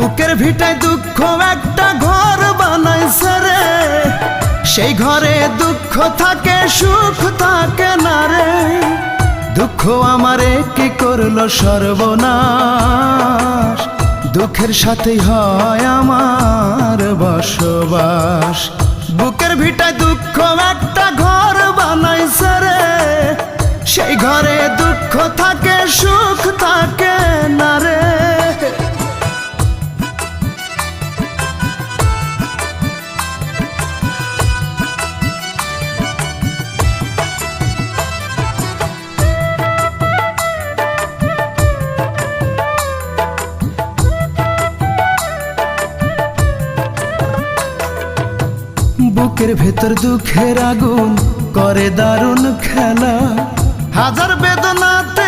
বুকের ভিটায় দুঃখ একটা ঘর বানাইছে রে। সেই ঘরে দুঃখ থাকে, সুখ থাকে না রে। দুঃখ আমারে কি করল সর্বনাশ? দুঃখের সাথেই হয় আমার বসবাস। বুকের ভিটায় দুঃখ একটা ঘর বানাইছে রে। সেই ঘরে দুঃখ থাকে, সুখ বুকের ভেতর দুঃখের আগুন করে দারুণ খেলা। হাজার সারা